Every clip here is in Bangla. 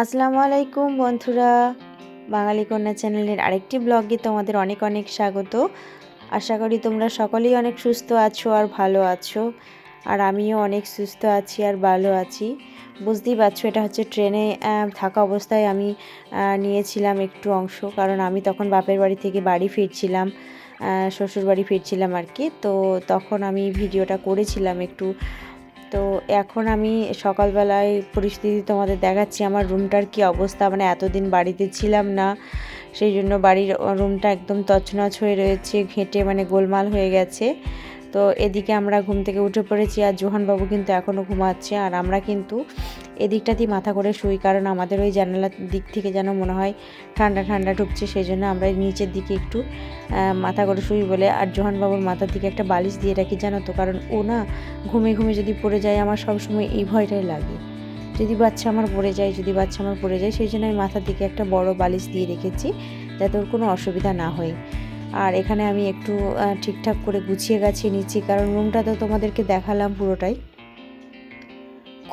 আসসালামু আলাইকুম বন্ধুরা। বাঙালি কন্যা চ্যানেলের আরেকটি ব্লগে তোমাদের অনেক অনেক স্বাগত। আশা করি তোমরা সকলেই অনেক সুস্থ আছো আর ভালো আছো। আর আমিও অনেক সুস্থ আছি আর ভালো আছি। বুঝতেই পারছ, এটা হচ্ছে ট্রেনে থাকা অবস্থায় আমি নিয়েছিলাম একটু অংশ। কারণ আমি তখন বাপের বাড়ি থেকে বাড়ি ফিরছিলাম শ্বশুর বাড়ি ফিরছিলাম আর কি। তো তখন আমি ভিডিওটা করেছিলাম একটু তো এখন আমি সকালবেলায় পরিস্থিতি তোমাদের দেখাচ্ছি, আমার রুমটার কি অবস্থা? মানে এতদিন বাড়িতে ছিলাম না, সেই জন্য বাড়ির রুমটা একদম তছনছ হয়ে রয়েছে, ঘেঁটে মানে গোলমাল হয়ে গেছে। তো এদিকে আমরা ঘুম থেকে উঠে পড়েছি আর জোহানবাবু কিন্তু এখনও ঘুমাচ্ছে, আর আমরা কিন্তু এদিকটাতেই মাথা করে শুই, কারণ আমাদের ওই জানালার দিক থেকে যেন মনে হয় ঠান্ডা ঠান্ডা ঢুকছে, সেই জন্য আমরা নিচের দিকে একটু মাথা করে শুই বলে। আর জোহানবাবুর মাথার দিকে একটা বালিশ দিয়ে রাখি, জানো তো, কারণ ও না ঘুমে ঘুমে যদি পড়ে যায়, আমার সবসময় এই ভয়টাই লাগে। যদি বাচ্চা আমার পড়ে যায়, যদি বাচ্চা আমার পড়ে যায়, সেই জন্য আমি মাথার দিকে একটা বড় বালিশ দিয়ে রেখেছি, যাতে ওর কোনো অসুবিধা না হয়। আর এখানে আমি একটু ঠিকঠাক করে গুছিয়ে গাছিয়ে নিচ্ছি, কারণ রুমটা তো তোমাদেরকে দেখালাম পুরোটাই।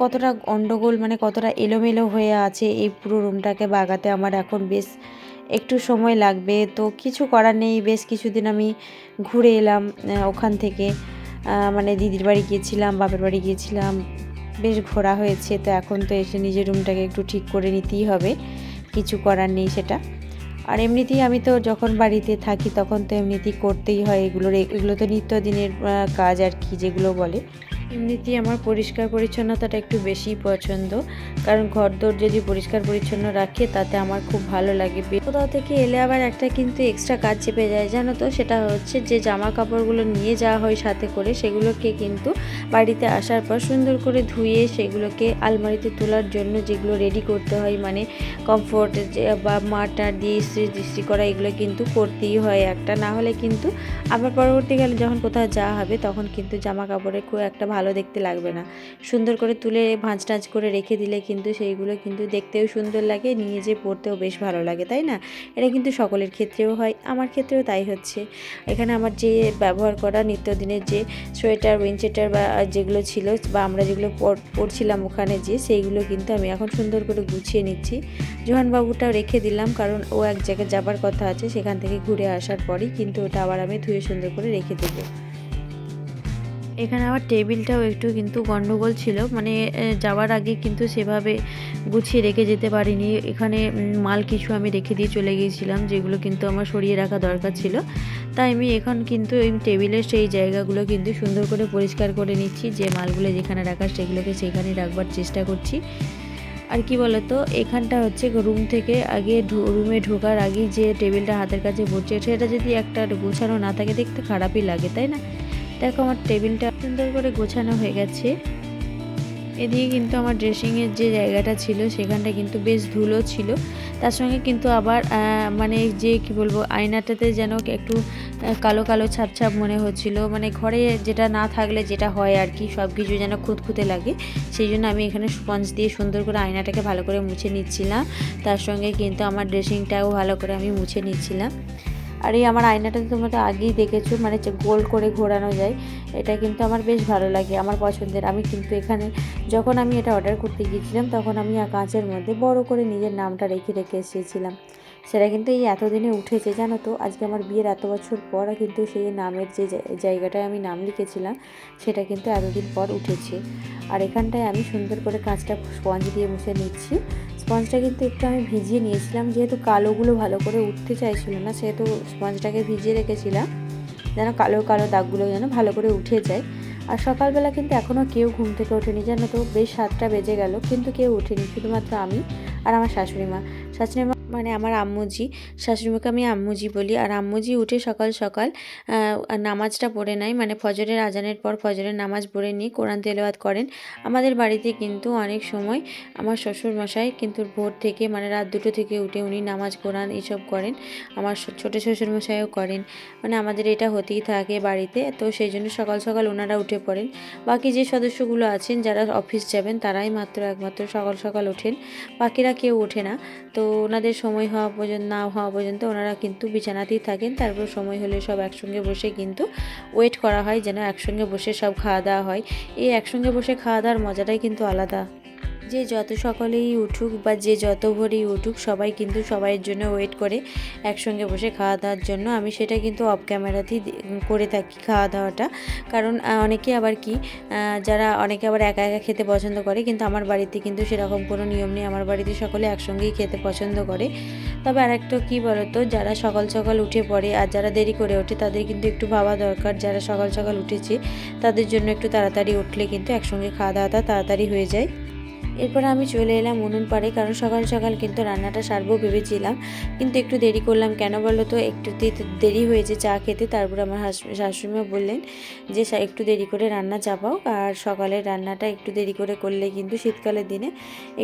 কতটা গন্ডগোল মানে কতটা এলোমেলো হয়ে আছে এই পুরো রুমটাকে বাগাতে আমার এখন বেশ একটু সময় লাগবে। তো কিছু করার নেই, বেশ কিছুদিন আমি ঘুরে এলাম ওখান থেকে মানে দিদির বাড়ি গিয়েছিলাম, বাপের বাড়ি গিয়েছিলাম, বেশ ঘোরা হয়েছে। তো এখন তো এসে নিজের রুমটাকে একটু ঠিক করে নিতেই হবে, কিছু করার নেই সেটা। আর এমনিতেই আমি তো যখন বাড়িতে থাকি তখন তো এমনিতেই করতেই হয় এগুলোর, এগুলো তো নিত্যদিনের কাজ আর কি যেগুলো বলে। এমনিতেই আমার পরিষ্কার পরিচ্ছন্নতাটা একটু বেশি পছন্দ। কারণ ঘরদোর যদি পরিষ্কার পরিচ্ছন্ন রাখে, তাতে আমার খুব ভালো লাগে। কোথাও থেকে এলে আবার একটা কিন্তু এক্সট্রা কাজ চেপে যায়, জানো তো? সেটা হচ্ছে যে জামা কাপড়গুলো নিয়ে যাওয়া হয় সাথে করে, সেগুলোকে কিন্তু বাড়িতে আসার পর সুন্দর করে ধুয়ে সেগুলোকে আলমারিতে তোলার জন্য যেগুলো রেডি করতে হয় মানে কমফোর্ট বা মাটার দিয়ে ইস্ত্রি টিস্ত্রি করা, এগুলো কিন্তু করতেই হয় একটা। না হলে কিন্তু আবার পরবর্তীকালে যখন কোথাও যাওয়া হবে, তখন কিন্তু জামা কাপড়ে খুব একটা ভালো দেখতে লাগবে না। সুন্দর করে তুলে ভাঁজ টাঁজ করে রেখে দিলে কিন্তু সেইগুলো কিন্তু দেখতেও সুন্দর লাগে, নিয়ে যে পরতেও বেশ ভালো লাগে, তাই না? এটা কিন্তু সকলের ক্ষেত্রেও হয়, আমার ক্ষেত্রেও তাই হচ্ছে। এখানে আমার যে ব্যবহার করা নিত্যদিনের যে সোয়েটার উইনচেটার বা যেগুলো ছিল বা আমরা যেগুলো পরছিলাম ওখানে যে সেইগুলো কিন্তু আমি এখন সুন্দর করে গুছিয়ে নিচ্ছি। জোহানবাবুটাও রেখে দিলাম, কারণ ও এক জায়গায় যাবার কথা আছে, সেখান থেকে ঘুরে আসার পরই কিন্তু ওটা আবার আমি ধুয়ে সুন্দর করে রেখে দেবো। এখানে আবার টেবিলটাও একটু কিন্তু গন্ডগোল ছিল। মানে যাওয়ার আগে কিন্তু সেভাবে গুছিয়ে রেখে যেতে পারিনি। এখানে মাল কিছু আমি রেখে দিয়ে চলে গিয়েছিলাম, যেগুলো কিন্তু আমার সরিয়ে রাখা দরকার ছিল। তাই আমি এখন কিন্তু এই টেবিলের সেই জায়গাগুলো কিন্তু সুন্দর করে পরিষ্কার করে নিচ্ছি। যে মালগুলো যেখানে রাখা সেগুলোকে সেখানে রাখবার চেষ্টা করছি। আর কি বলতো, এখানটা হচ্ছে রুম থেকে আগে রুমে ঢোকার আগে যে টেবিলটা হাতের কাছে পড়ছে সেটা যদি একটা গোছানো না থাকে, দেখতে খারাপই লাগে, তাই না? দেখো, আমার টেবিলটা সুন্দর করে গোছানো হয়ে গেছে। এদিকে কিন্তু আমার ড্রেসিংয়ের যে জায়গাটা ছিল, সেখানটা কিন্তু বেশ ধুলো ছিল। তার সঙ্গে কিন্তু আবার মানে যে কি বলব, আয়নাটাতে যেন একটু কালো কালো ছাপ ছাপ মনে হচ্ছিল। মানে ঘরে যেটা না থাকলে যেটা হয় আর কি সব কিছু যেন খুঁতখুঁতে লাগে। সেই জন্য আমি এখানে স্পঞ্জ দিয়ে সুন্দর করে আয়নাটাকে ভালো করে মুছে নিচ্ছিলাম। তার সঙ্গে কিন্তু আমার ড্রেসিংটাও ভালো করে আমি মুছে নিচ্ছিলাম। আর এই আমার আয়নাটা তোমরা তো আগেই দেখেছ মানে গোল করে ঘোরানো যায়, এটা কিন্তু আমার বেশ ভালো লাগে, আমার পছন্দের। আমি কিন্তু এখানে যখন আমি এটা অর্ডার করতে গিয়েছিলাম, তখন আমি কাঁচের মধ্যে বড় করে নিজের নামটা রেখে রেখে এসেছিলাম। সেটা কিন্তু এই এতদিনে উঠেছে, জানো তো? আজকে আমার বিয়ের এত বছর পর কিন্তু সেই নামের যে জায়গাটায় আমি নাম লিখেছিলাম, সেটা কিন্তু এতদিন পর উঠেছে। আর এখানটায় আমি সুন্দর করে কাঁচটা স্পঞ্জ দিয়ে মুছে নিচ্ছি। স্পঞ্জটা কিন্তু একটু আমি ভিজিয়ে নিয়েছিলাম, যেহেতু কালোগুলো ভালো করে উঠতে চাইছিল না, সেহেতু স্পঞ্জটাকে ভিজিয়ে রেখেছিলাম, যেন কালো কালো দাগগুলো যেন ভালো করে উঠে যায়। আর সকালবেলা কিন্তু এখনও কেউ ঘুম থেকে ওঠেনি, জানো তো? বেশ সাতটা বেজে গেল, কিন্তু কেউ ওঠেনি, শুধুমাত্র আমি আর আমার শাশুড়ি মা। শাশুড়ি মা মানে আমার আম্মুজি, শাশুড়িমাকে আমি আম্মুজি বলি। আর আম্মুজি উঠে সকাল সকাল নামাজটা পড়ে নেয়। মানে ফজরের আজানের পর ফজরের নামাজ পড়ে নিয়ে কোরআন তেলাওয়াত করেন। আমাদের বাড়িতে কিন্তু অনেক সময় আমার শ্বশুর মশাই কিন্তু ভোর থেকে মানে রাত দুটো থেকে উঠে উনি নামাজ, কোরআন এসব করেন। আমার ছোটো শ্বশুর মশাইও করেন। মানে আমাদের এটা হতেই থাকে বাড়িতে। তো সেই জন্য সকাল সকাল ওনারা উঠে পড়েন। বাকি যে সদস্যগুলো আছেন, যারা অফিস যাবেন, তারাই মাত্র একমাত্র সকাল সকাল ওঠেন। বাকিরা কেউ ওঠে না। তো ওনাদের সময় হওয়া পর্যন্ত, না হওয়া পর্যন্ত ওনারা কিন্তু বিছানাতেই থাকেন। তারপর সময় হলে সব একসঙ্গে বসে কিন্তু ওয়েট করা হয় যেন একসঙ্গে বসে সব খাওয়া দাওয়া হয়। এই একসঙ্গে বসে খাওয়া দাওয়ার মজাটাই কিন্তু আলাদা। যে যত সকলেই উঠুক বা যে যত ভোরেই উঠুক, সবাই কিন্তু সবাইয়ের জন্য ওয়েট করে একসঙ্গে বসে খাওয়া দাওয়ার জন্য। আমি সেটা কিন্তু অফ ক্যামেরাতেই করে থাকি খাওয়া দাওয়াটা কারণ অনেকে আবার কি যারা অনেকে আবার একা একা খেতে পছন্দ করে, কিন্তু আমার বাড়িতে কিন্তু সেরকম কোনো নিয়ম নেই। আমার বাড়িতে সকলে একসঙ্গেই খেতে পছন্দ করে। তবে আর একটা কী বলতো, যারা সকাল সকাল উঠে পড়ে আর যারা দেরি করে ওঠে, তাদের কিন্তু একটু ভাবা দরকার। যারা সকাল সকাল উঠেছে, তাদের জন্য একটু তাড়াতাড়ি উঠলে কিন্তু একসঙ্গে খাওয়া দাওয়াটা তাড়াতাড়ি হয়ে যায়। এরপর আমি চলে এলাম উনুন পাড়ে, কারণ সকাল সকাল কিন্তু রান্নাটা সারবো ভেবেছিলাম। কিন্তু একটু দেরি করলাম কেন বলো তো? একটু দেরি হয়েছে চা খেতে, তারপর আমার শাশুড়িমা বললেন যে একটু দেরি করে রান্না চাপাও। আর সকালের রান্নাটা একটু দেরি করে করলে কিন্তু শীতকালের দিনে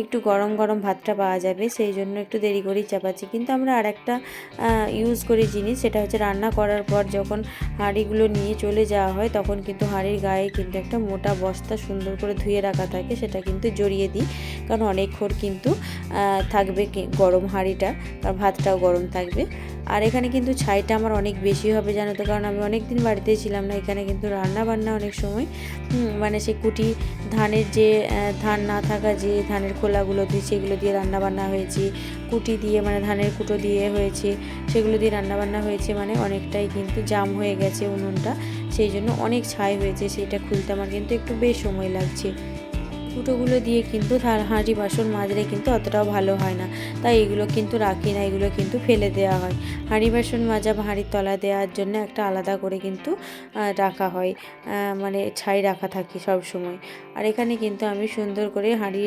একটু গরম গরম ভাতটা পাওয়া যাবে, সেই জন্য একটু দেরি করেই চাপাচ্ছি। কিন্তু আমরা আর একটা ইউজ করি জিনিস, সেটা হচ্ছে রান্না করার পর যখন হাঁড়িগুলো নিয়ে চলে যাওয়া হয়, তখন কিন্তু হাঁড়ির গায়ে কিন্তু একটা মোটা বস্তা সুন্দর করে ধুয়ে রাখা থাকে, সেটা কিন্তু জড়িয়ে দিই। কারণ অনেকক্ষণ কিন্তু থাকবে গরম হাঁড়িটা কারণ ভাতটাও গরম থাকবে। আর এখানে কিন্তু ছাইটা আমার অনেক বেশি হবে জানো তো, কারণ আমি অনেক দিন বাড়িতেই ছিলাম না, এখানে কিন্তু রান্না বান্না অনেক সময় মানে সেই কুটি ধানের যে ধান না থাকা যে ধানের খোলাগুলো দিয়ে, সেগুলো দিয়ে রান্না বান্না হয়েছে। কুটি দিয়ে মানে ধানের কুটো দিয়ে হয়েছে, সেগুলো দিয়ে রান্না বান্না হয়েছে মানে অনেকটাই কিন্তু জাম হয়ে গেছে উনুনটা। সেই জন্য অনেক ছাই হয়েছে, সেইটা খুলতে আমার কিন্তু একটু বেশ সময় লাগছে। কুটোগুলো দিয়ে কিন্তু হাঁড়ি বাসন মাজলে কিন্তু অতটাও ভালো হয় না। তাই এগুলো কিন্তু রাখি না, এগুলো কিন্তু ফেলে দেওয়া হয়। হাঁড়ি বাসন মাজা হাঁড়ির তলা দেওয়ার জন্য একটা আলাদা করে কিন্তু রাখা হয়। মানে ছাই রাখা থাকি সব সময় আর এখানে কিন্তু আমি সুন্দর করে হাঁড়ি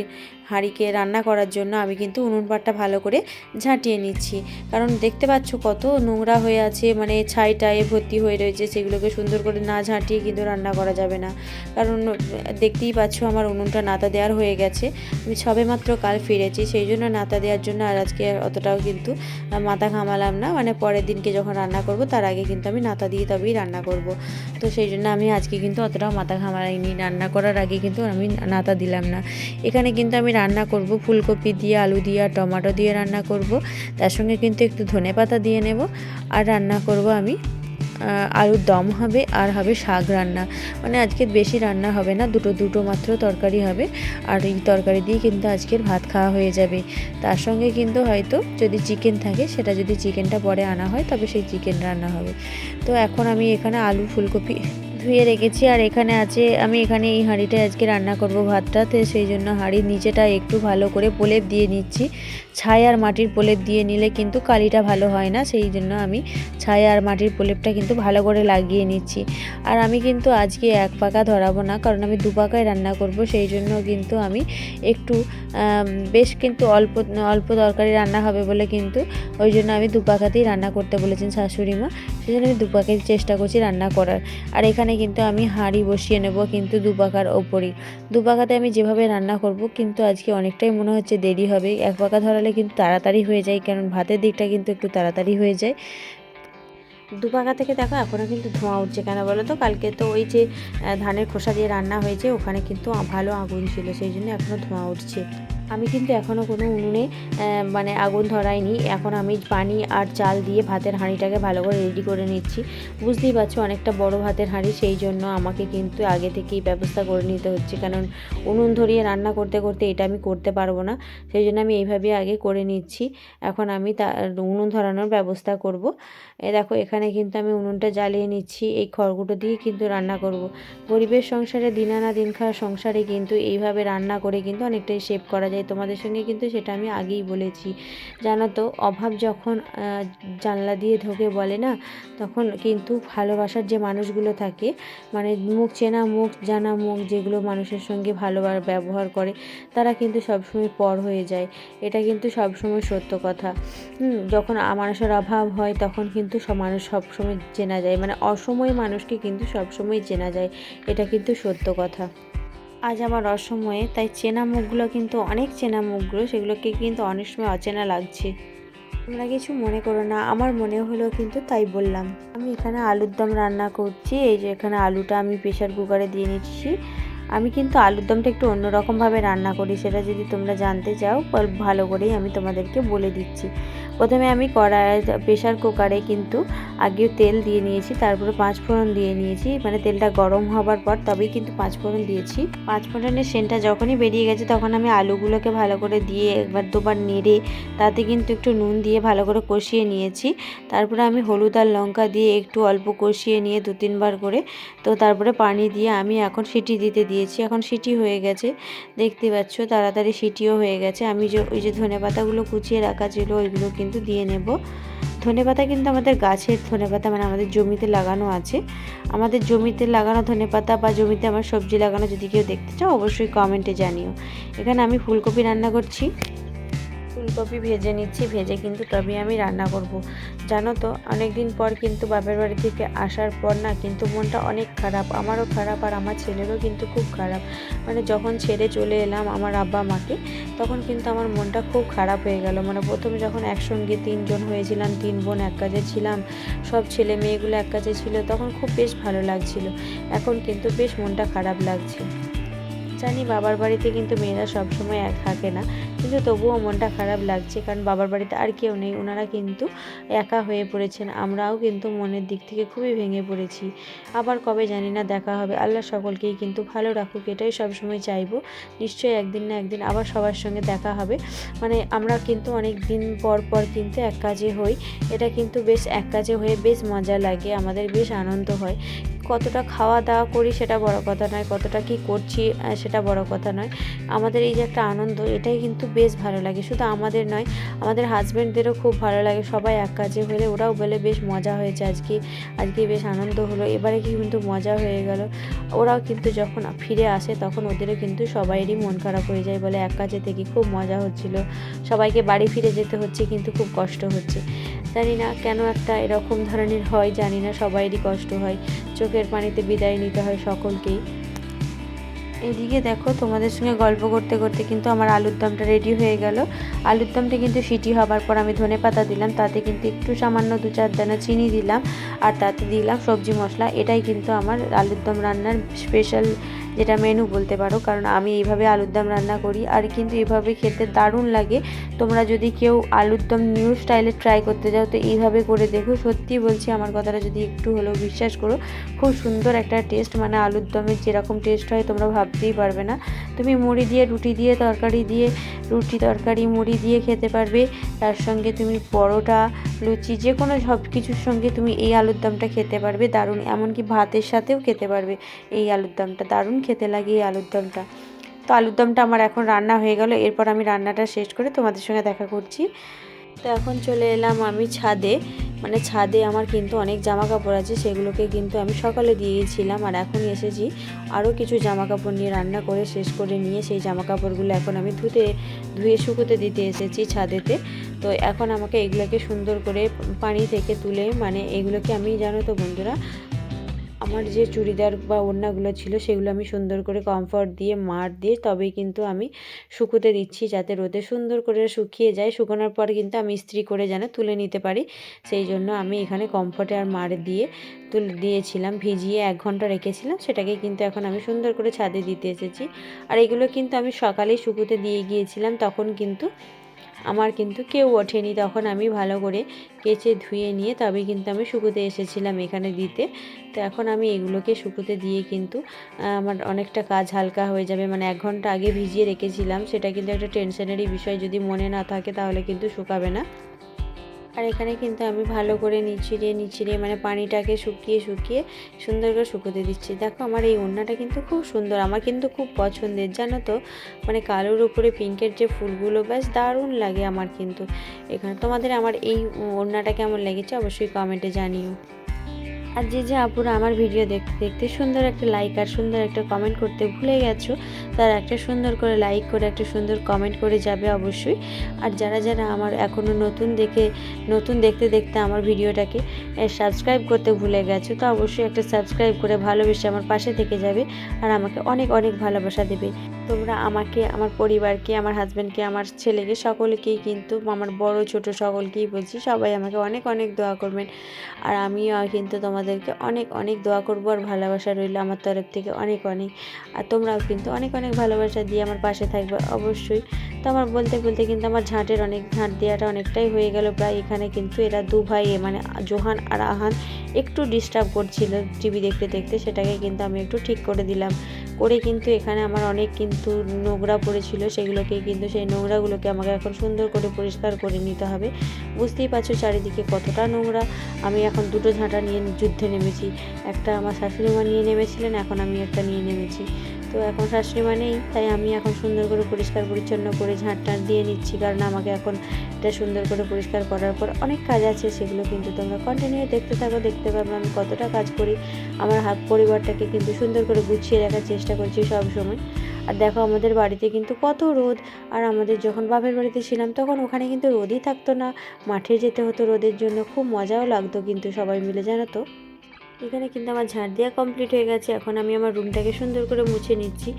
হাঁড়িকে রান্না করার জন্য আমি কিন্তু উনুন পাটটা ভালো করে ঝাঁটিয়ে নিচ্ছি। কারণ দেখতে পাচ্ছ কত নোংরা হয়ে আছে মানে ছাইটায় ভর্তি হয়ে রয়েছে, সেগুলোকে সুন্দর করে না ঝাঁটিয়ে কিন্তু রান্না করা যাবে না। কারণ দেখতেই পাচ্ছ আমার উনুনটা নাতা দেওয়ার হয়ে গেছে, আমি সবে মাত্র কাল ফিরেছি, সেই জন্য নাতা দেওয়ার জন্য আর আজকে অতটাও কিন্তু মাথা ঘামালাম না মানে পরের দিনকে যখন রান্না করব তার আগে কিন্তু আমি নাতা দিয়ে তবেই রান্না করব। তো সেই জন্য আমি আজকে কিন্তু অতটাও মাথা ঘামাইনি রান্না করার আগে কিন্তু আমি নাতা দিলাম না। এখানে কিন্তু আমি রান্না করব। ফুলকপি দিয়ে, আলু দিয়ে আর টমেটো দিয়ে রান্না করব। তার সঙ্গে কিন্তু একটু ধনে পাতা দিয়ে নেব। আর রান্না করব আমি আলুর দম হবে আর হবে শাক রান্না। মানে আজকে বেশি রান্না হবে না, দুটো দুটো মাত্র তরকারি হবে। আর এই তরকারি দিয়ে কিন্তু আজকের ভাত খাওয়া হয়ে যাবে। তার সঙ্গে কিন্তু হয়তো যদি চিকেন থাকে, সেটা যদি চিকেনটা পরে আনা হয়, তবে সেই চিকেন রান্না হবে। তো এখন আমি এখানে আলু, ফুলকপি ধুয়ে রেখেছি আর এখানে আছে, আমি এখানে এই হাঁড়িটা আজকে রান্না করব ভাতটা, তো সেই জন্য হাঁড়ির নিচেটা একটু ভালো করে প্রলেপ দিয়ে নিচ্ছি। ছাই আর মাটির প্রলেপ দিয়ে নিলে কিন্তু কালিটা ভালো হয় না, সেই জন্য আমি ছাই আর মাটির প্রলেপটা কিন্তু ভালো করে লাগিয়ে নিচ্ছি। আর আমি কিন্তু আজকে এক পাকা ধরাবো না, কারণ আমি দু পাকায় রান্না করব, সেই জন্য কিন্তু আমি একটু বেশ কিন্তু অল্প অল্প তরকারি রান্না হবে বলে কিন্তু ওই জন্য আমি দু পাকাতেই রান্না করতে বলেছেন শাশুড়ি মা, সেই জন্য আমি দু পাকাই চেষ্টা করছি রান্না করার। আর এখানে কিন্তু আমি হাঁড়ি বসিয়ে নেব কিন্তু দু পাকার ওপরই। দু পাকাতে আমি যেভাবে রান্না করব কিন্তু আজকে অনেকটাই মনে হচ্ছে দেরি হবে, এক পাকা ধরালে কিন্তু তাড়াতাড়ি হয়ে যায়, কারণ ভাতের দিকটা কিন্তু একটু তাড়াতাড়ি হয়ে যায়। দু পাকা থেকে দেখো এখনও কিন্তু ধোঁয়া উঠছে কেন বলো তো? কালকে তো ওই যে ধানের খোসা দিয়ে রান্না হয়েছে, ওখানে কিন্তু ভালো আগুন ছিল, সেই জন্য এখনও ধোঁয়া উঠছে। আমি কিন্তু এখনও কোনো উনুনে মানে আগুন ধরাইনি। এখন আমি পানি আর চাল দিয়ে ভাতের হাঁড়িটাকে ভালো করে রেডি করে নিচ্ছি। বুঝতেই পারছ, অনেকটা বড় ভাতের হাঁড়ি, সেই জন্য আমাকে কিন্তু আগে থেকেই ব্যবস্থা করে নিতে হচ্ছে। কারণ উনুন ধরিয়ে রান্না করতে করতে এটা আমি করতে পারব না, সেই জন্য আমি এইভাবে আগে করে নিচ্ছি। এখন আমি তা, উনুন ধরানোর ব্যবস্থা করব। এ দেখো, এখানে কিন্তু আমি উনুনটা জ্বালিয়ে নিচ্ছি। এই খড়গুটো দিয়ে কিন্তু রান্না করব। গরিবের সংসারে দিন আনা দিন খাওয়া সংসারে কিন্তু এইভাবে রান্না করে কিন্তু অনেকটাই সেভ করা যায়। তোমাদের সঙ্গে কিন্তু সেটা আমি আগেই বলেছি। জানো তো, অভাব যখন জানলা দিয়ে ঢোকে বলে না, তখন কিন্তু ভালোবাসার যে মানুষগুলো থাকে মানে মুখ চেনা মুখ, জানা মুখ, যেগুলো মানুষের সঙ্গে ভালোবার, ব্যবহার করে, তারা কিন্তু সবসময় পর হয়ে যায়। এটা কিন্তু সবসময় সত্য কথা। যখন মানুষের অভাব হয়, তখন কিন্তু সব মানুষ সবসময় চেনা যায়। মানে অসময়ে মানুষকে কিন্তু সবসময় চেনা যায়। এটা কিন্তু সত্য কথা। আজ আমার অসময়ে, তাই চেনা মুখগুলো কিন্তু অনেক চেনা মুখগুলো, সেগুলোকে কিন্তু অনেক সময় অচেনা লাগছে। তোমরা কিছু মনে করো না, আমার মনে হলো কিন্তু তাই বললাম। আমি এখানে আলুর দম রান্না করছি, এই যে এখানে আলুটা আমি প্রেশার কুকারে দিয়ে নিচ্ছি। আমি কিন্তু আলুর দমটা একটু অন্যরকমভাবে রান্না করি, সেটা যদি তোমরা জানতে চাও ভালো করেই আমি তোমাদেরকে বলে দিচ্ছি। প্রথমে আমি কড়াই প্রেশার কুকারে কিন্তু আগে তেল দিয়ে নিয়েছি, তারপরে পাঁচ ফোড়ন দিয়ে নিয়েছি। মানে তেলটা গরম হবার পর তবেই কিন্তু পাঁচ ফোড়ন দিয়েছি। পাঁচ ফোড়নের সেন্টটা যখনই বেরিয়ে গেছে, তখন আমি আলুগুলোকে ভালো করে দিয়ে একবার দুবার নেড়ে, তাতে কিন্তু একটু নুন দিয়ে ভালো করে কষিয়ে নিয়েছি। তারপরে আমি হলুদ আর লঙ্কা দিয়ে একটু অল্প কষিয়ে নিয়ে দু তিনবার করে, তো তারপরে পানি দিয়ে আমি এখন সিটি দিতে দিয়েছি, এখন সিটি হয়ে গেছে। দেখতে পাচ্ছ, তাড়াতাড়ি সিটিও হয়ে গেছে। আমি যে ওই যে ধনে পাতাগুলো কুচিয়ে রাখা ছিল, ওইগুলো কিন্তু দিয়ে নেব। ধনে পাতা কিন্তু আমাদের গাছের ধনে পাতা মানে আমাদের জমিতে লাগানো আছে। আমাদের জমিতে লাগানো ধনে পাতা বা জমিতে আমার সবজি লাগানো যদি কেউ দেখতে চাও, অবশ্যই কমেন্টে জানিও। এখানে আমি ফুলকপি রান্না করছি। ফুলকপি ভেজে নিচ্ছি, ভেজে কিন্তু তবে আমি রান্না করব। জানো তো অনেক দিন পর কিন্তু বাপের বাড়ি থেকে আসার পর না কিন্তু মনটা অনেক খারাপ, আমারও খারাপ আর আমার ছেলেরও কিন্তু খুব খারাপ। মানে যখন ছেড়ে চলে এলাম আমার আব্বা মাকে, তখন কিন্তু আমার মনটা খুব খারাপ হয়ে গেল। মানে প্রথমে যখন একসঙ্গে তিনজন হয়েছিলাম, তিন বোন এক কাজে ছিলাম, সব ছেলে মেয়েগুলো এক কাজে ছিল, তখন খুব বেশ ভালো লাগছিল। এখন কিন্তু বেশ মনটা খারাপ লাগছে। জানি বাবার বাড়িতে কিন্তু মেয়েরা সবসময় এক থাকে না, কিন্তু তবুও মনটা খারাপ লাগছে, কারণ বাবার বাড়িতে আর কেউ নেই, ওনারা কিন্তু একা হয়ে পড়েছেন, আমরাও কিন্তু মনের দিক থেকে খুবই ভেঙে পড়েছি। আবার কবে জানি না দেখা হবে, আল্লাহ সকলকেই কিন্তু ভালো রাখুক, এটাই সবসময় চাইব, নিশ্চয়ই একদিন না একদিন আবার সবার সঙ্গে দেখা হবে। মানে আমরা কিন্তু অনেক দিন পর পর কিন্তু এক কাজে হই, এটা কিন্তু বেশ এক কাজে হয়ে বেশ মজা লাগে, আমাদের বেশ আনন্দ হয়। কতটা খাওয়া দাওয়া করি সেটা বড় কথা নয়, কতটা কি করছি সেটা বড় কথা নয়। আমাদের এই যে একটা আনন্দ, এটাই কিন্তু বেশ ভালো লাগে। শুধু আমাদের নয়, আমাদের হাজব্যান্ডদেরও খুব ভালো লাগে। সবাই এক কাজে হলে, ওরাও বলে, বেশ মজা হয়েছে আজকে আজকে বেশ আনন্দ হলো। এবারে কি কিন্তু মজা হয়ে গেল। ওরাও কিন্তু যখন ফিরে আসে, তখন ওদেরও কিন্তু সবাইয়েরই মন খারাপ হয়ে যায়, বলে, এক কাজে থেকে খুব মজা হচ্ছিল। সবাইকে বাড়ি ফিরে যেতে হচ্ছে, কিন্তু খুব কষ্ট হচ্ছে। জানি না কেন একটা এরকম ধরনের হয়, জানি না সবাইরই কষ্ট হয়। চোখের পানিতে বিদায় নিতে হয় সকলকেই। এদিকে দেখো, তোমাদের সঙ্গে গল্প করতে করতে কিন্তু আমার আলুর দমটা রেডি হয়ে গেল। আলুর দমটা কিন্তু সিটি হবার পর আমি ধনে পাতা দিলাম, তাতে কিন্তু একটু সামান্য দু চার দানা চিনি দিলাম, আর তাতে দিলাম সবজি মশলা। এটাই কিন্তু আমার আলুর দম রান্নার স্পেশাল যেটা মেনু বলতে পারো, কারণ আমি এইভাবে আলুর দম রান্না করি। আর কিন্তু এইভাবে খেতে দারুণ লাগে। তোমরা যদি কেউ আলুর দম নিউ স্টাইলে ট্রাই করতে যাও, তো এইভাবে করে দেখো। সত্যি বলছি, আমার কথাটা যদি একটু হলেও বিশ্বাস করো, খুব সুন্দর একটা টেস্ট মানে আলুর দমের যেরকম টেস্ট হয়, তোমরা ভাবতেই পারবে না। তুমি মুড়ি দিয়ে, রুটি দিয়ে, তরকারি দিয়ে, রুটি, তরকারি, মুড়ি দিয়ে খেতে পারবে। তার সঙ্গে তুমি পরোটা, লুচি, যে কোনো সব কিছুর সঙ্গে তুমি এই আলুর দমটা খেতে পারবে, দারুণ। এমনকি ভাতের সাথেও খেতে পারবে এই আলুর দমটা। দারুণ খেতে লাগে এই আলুর দমটা। তো আলুর দমটা আমার এখন রান্না হয়ে গেল। এরপর আমি রান্নাটা শেষ করে তোমাদের সঙ্গে দেখা করছি। তো এখন চলে এলাম আমি ছাদে। মানে ছাদে আমার কিন্তু অনেক জামা কাপড় আছে, সেগুলোকে কিন্তু আমি সকালে দিয়ে গেছিলাম আর এখন এসেছি। আরও কিছু জামা কাপড় নিয়ে রান্না করে শেষ করে নিয়ে সেই জামা কাপড়গুলো এখন আমি ধুতে, ধুয়ে শুকোতে দিতে এসেছি ছাদেতে। তো এখন আমাকে এগুলোকে সুন্দর করে পানি থেকে তুলে মানে এগুলোকে আমি, জানো তো বন্ধুরা আমার যে চুড়িদার বা ওড়নাগুলো ছিল সেগুলো আমি সুন্দর করে কমফর্ট দিয়ে, মার দিয়ে তবেই কিন্তু আমি শুকোতে দিচ্ছি যাতে রোদে সুন্দর করে শুকিয়ে যায়। শুকানোর পর কিন্তু আমি ইস্ত্রি করে যেন তুলে নিতে পারি। সেই জন্য আমি এখানে কমফর্টে আর মার দিয়ে তুলে দিয়েছিলাম, ভিজিয়ে এক ঘণ্টা রেখেছিলাম। সেটাকে কিন্তু এখন আমি সুন্দর করে ছাদে দিতে এসেছি। আর এগুলো কিন্তু আমি সকালেই শুকোতে দিয়ে গিয়েছিলাম, তখন কিন্তু আমার কিন্তু কেউ ওঠেনি। তখন আমি ভালো করে কেচে ধুয়ে নিয়ে তবে কিন্তু আমি শুকুতে এসেছিলাম এখানে দিতে। তো এখন আমি এগুলোকে শুকুতে দিয়ে কিন্তু আমার অনেকটা কাজ হালকা হয়ে যাবে। মানে এক ঘণ্টা আগে ভিজিয়ে রেখেছিলাম। সেটা কিন্তু একটা টেনশনেরই বিষয়। যদি মনে না থাকে তাহলে কিন্তু শুকাবে না। আর এখানে কিন্তু আমি ভালো করে নিচিড়ে নিচিড়ে মানে পানিটাকে শুকিয়ে শুকিয়ে সুন্দর করে শুকোতে দিচ্ছি। দেখো আমার এই ওড়নাটা কিন্তু খুব সুন্দর, আমার কিন্তু খুব পছন্দের, জানো তো? মানে কালোর উপরে পিঙ্কের যে ফুলগুলো, ব্যাস দারুণ লাগে আমার কিন্তু। এখানে তোমাদের আমার এই ওড়নাটা কেমন লেগেছে অবশ্যই কমেন্টে জানিও। আর যে যে আপুরা আমার ভিডিও দেখতে দেখতে সুন্দর একটা লাইক আর সুন্দর একটা কমেন্ট করতে ভুলে গেছো, তারা একটা সুন্দর করে লাইক করে, একটা সুন্দর কমেন্ট করে যাবে অবশ্যই। আর যারা যারা আমার এখনও নতুন দেখে, নতুন দেখতে দেখতে আমার ভিডিওটাকে সাবস্ক্রাইব করতে ভুলে গেছো, তো অবশ্যই একটা সাবস্ক্রাইব করে ভালোবেসে আমার পাশে থেকে যাবে আর আমাকে অনেক অনেক ভালোবাসা দেবে। তোমরা আমাকে, আমার পরিবারকে, আমার হাজব্যান্ডকে আমার ছেলেকে সকলকেই কিন্তু, আমার বড়, ছোট সকলকেই বলছি, সবাই আমাকে অনেক অনেক দোয়া করবেন। আর আমিও কিন্তু তোমাদের তোমাদেরকে অনেক অনেক দোয়া করব আর ভালোবাসা রইল আমার তরফ থেকে অনেক অনেক। আর তোমরাও কিন্তু অনেক অনেক ভালোবাসা দিয়ে আমার পাশে থাকবে অবশ্যই। তো আমার বলতে বলতে কিন্তু আমার ঝাঁটের অনেক, ঝাঁট দেওয়াটা অনেকটাই হয়ে গেল। প্রায় এখানে কিন্তু এরা দু ভাই মানে জোহান আর আহান একটু ডিস্টার্ব করছিল টিভি দেখতে দেখতে। সেটাকে কিন্তু আমি একটু ঠিক করে দিলাম। করে কিন্তু এখানে আমার অনেক কিন্তু নোংরা পড়েছিল, সেগুলোকে কিন্তু সেই নোংরাগুলোকে আমাকে এখন সুন্দর করে পরিষ্কার করে নিতে হবে। বুঝতেই পারছ চারিদিকে কতটা নোংরা। আমি এখন দুটো ঝাঁটা নিয়ে যুদ্ধে নেমেছি। একটা আমার শাশুড়ি মা নিয়ে নেমেছিলেন, এখন আমি একটা নিয়ে নেমেছি। তো এখন শাশুড়ি মা নেই, তাই আমি এখন সুন্দর করে পরিষ্কার পরিচ্ছন্ন করে ঝাঁট টাঁট দিয়ে নিচ্ছি। কারণ আমাকে এখন এটা সুন্দর করে পরিষ্কার করার পর অনেক কাজ আছে, সেগুলো কিন্তু তোমরা কন্টিনিউ দেখতে থাকো, দেখতে পাবে আমি কতটা কাজ করি। আমার হাত পরিবারটাকে কিন্তু সুন্দর করে গুছিয়ে রাখার চেষ্টা করছি সব সময়। আর দেখো আমাদের বাড়িতে কিন্তু কত রোদ, আর আমাদের যখন বাপের বাড়িতে ছিলাম তখন ওখানে কিন্তু রোদই থাকতো না। মাঠে যেতে হতো রোদের জন্য, খুব মজাও লাগতো কিন্তু সবাই মিলে, জানো তো? এখানে কিন্তু আমার ঝাড় দেওয়া কমপ্লিট হয়ে গেছে। এখন আমি আমার রুমটাকে সুন্দর করে মুছে নিচ্ছি।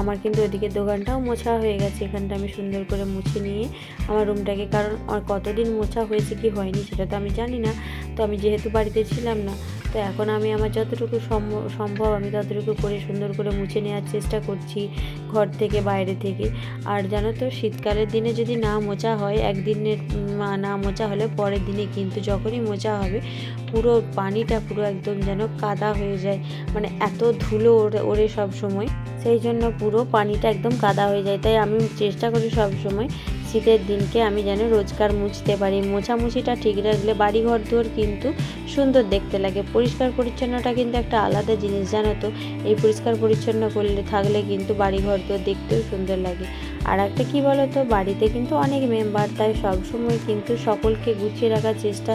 আমার কিন্তু ওদিকে দোকানটাও মোছা হয়ে গেছে। এখানটা আমি সুন্দর করে মুছে নিয়ে আমার রুমটাকে কারণ কতদিন মোছা হয়েছে কি হয়নি সেটা তো আমি জানি না। তো আমি যেহেতু বাড়িতে ছিলাম না তো এখন আমি আমার যতটুকু সম্ভব আমি ততটুকু করে সুন্দর করে মুছে নেওয়ার চেষ্টা করছি ঘর থেকে, বাইরে থেকে। আর জানো তো, শীতকালের দিনে যদি না মোচা হয়, একদিনের না মোচা হলে পরের দিনে কিন্তু যখনই মোচা হবে, পুরো পানিটা পুরো একদম যেন কাদা হয়ে যায়। মানে এত ধুলো ওরে সব সময়। সেই জন্য পুরো পানিটা একদম কাদা হয়ে যায়। তাই আমি চেষ্টা করি সব সময় শীতের দিনকে আমি যেন রোজকার মুছতে পারি। মোছামুছিটা ঠিক রাখলে বাড়ি ঘর দুয়ার কিন্তু সুন্দর দেখতে লাগে। পরিষ্কার পরিচ্ছন্নটা কিন্তু একটা আলাদা জিনিস, জানো তো? এই পরিষ্কার পরিচ্ছন্ন করলে থাকলে কিন্তু বাড়ি ঘর দুয়ার দেখতেও সুন্দর লাগে। আর একটা কী বলো তো বাড়িতে কিন্তু অনেক মেম্বার তাই সবসময় কিন্তু সকলকে গুছিয়ে রাখার চেষ্টা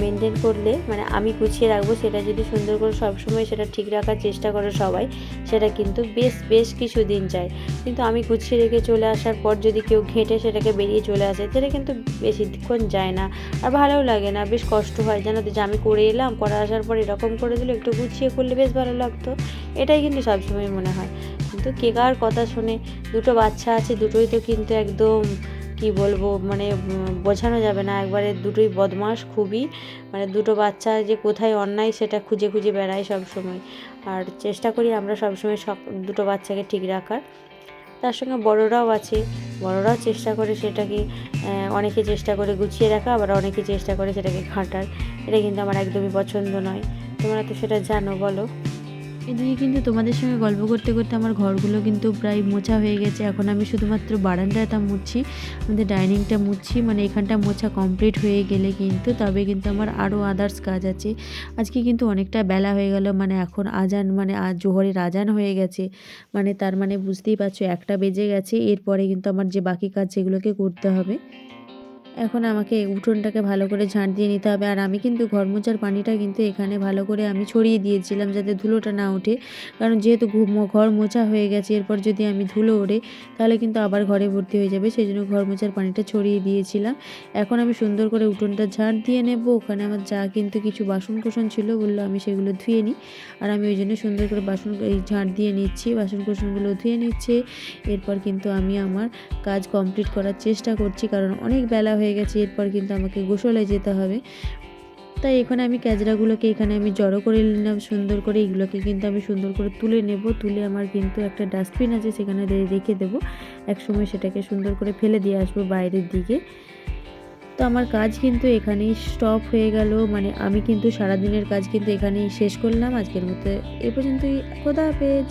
মেনটেন করলে মানে আমি গুছিয়ে রাখব, সেটা যদি সুন্দর করে সবসময় সেটা ঠিক রাখার চেষ্টা করে সবাই, সেটা কিন্তু বেশ বেশ কিছু দিন যায়। কিন্তু আমি গুছিয়ে রেখে চলে আসার পর যদি কেউ ঘেঁটে সেটাকে বেরিয়ে চলে আসে সেটা কিন্তু বেশিক্ষণ যায় না। আর ভালোও লাগে না, বেশ কষ্ট হয়, জানো তো যে আমি করে এলাম, করে আসার পর এরকম করে দিল, একটু গুছিয়ে করলে বেশ ভালো লাগতো। এটাই কিন্তু সবসময় মনে হয়। কিন্তু কে কার কথা শুনে দুটো বাচ্চা আছে, দুটোই তো কিন্তু একদম কি বলব মানে বোঝানো যাবে না। একবারে দুটোই বদমাস খুবই। মানে দুটো বাচ্চা যে কোথায় অন্যায় সেটা খুঁজে খুঁজে বেড়ায় সব সময় আর চেষ্টা করি আমরা সবসময় সব দুটো বাচ্চাকে ঠিক রাখার। তার সঙ্গে বড়রাও আছে। বড়রাও চেষ্টা করে সেটাকে অনেকে চেষ্টা করে গুছিয়ে রাখা, আবার অনেকে চেষ্টা করে সেটাকে ঘাঁটার এটা কিন্তু আমার একদমই পছন্দ নয়। তোমরা তো সেটা জানো, বলো। এদিকে কিন্তু তোমাদের সঙ্গে গল্প করতে করতে আমার ঘরগুলো কিন্তু প্রায় মোছা হয়ে গেছে। এখন আমি শুধুমাত্র বারান্দাটা মুছছি, আমাদের ডাইনিংটা মুছছি মানে এখানটা মোছা কমপ্লিট হয়ে গেলে কিন্তু তবে কিন্তু আমার আরও আদার্স কাজ আছে। আজকে কিন্তু অনেকটা বেলা হয়ে গেল মানে এখন আজান মানে আজ জোহরের আজান হয়ে গেছে। মানে তার মানে বুঝতেই পারছ একটা বেজে গেছে, এরপরে কিন্তু আমার যে বাকি কাজ সেগুলোকে করতে হবে। এখন আমাকে উঠোনটাকে ভালো করে ঝাঁট দিয়ে নিতে হবে। আর আমি কিন্তু ঘর মোচার পানিটা কিন্তু এখানে ভালো করে আমি ছড়িয়ে দিয়েছিলাম যাতে ধুলোটা না ওঠে। কারণ যেহেতু ঘর মোছা হয়ে গেছে, এরপর যদি আমি ধুলো ওড়ে, তাহলে কিন্তু আবার ঘরে ভর্তি হয়ে যাবে। সেই জন্য ঘর মোচার পানিটা ছড়িয়ে দিয়েছিলাম। এখন আমি সুন্দর করে উঠোনটা ঝাঁট দিয়ে নেব। ওখানে আমার যা কিন্তু কিছু বাসন কোসন ছিল বলল আমি সেগুলো ধুয়ে নিই। আর আমি ওই জন্য সুন্দর করে বাসন, এই ঝাঁট দিয়ে নিচ্ছি বাসন কোসনগুলো ধুয়ে নিচ্ছে। এরপর কিন্তু আমি আমার কাজ কমপ্লিট করার চেষ্টা করছি। কারণ অনেক বেলা হয়ে গেছে, এরপর কিন্তু আমাকে গোসলে যেতে হবে। তাই এখানে আমি ক্যাজরাগুলোকে এখানে আমি জড়ো করে নিলাম, সুন্দর করে। এগুলোকে কিন্তু আমি সুন্দর করে তুলে নেব। তুলে আমার কিন্তু একটা ডাস্টবিন আছে, সেখানে রেখে দেবো। এক সময় সেটাকে সুন্দর করে ফেলে দিয়ে আসব বাইরের দিকে। তো আমার কাজ কিন্তু এখানেই স্টপ হয়ে গেল। মানে আমি কিন্তু সারাদিনের কাজ কিন্তু এখানেই শেষ করলাম। আজকের মতো এ পর্যন্তই। খোদা হাফেজ।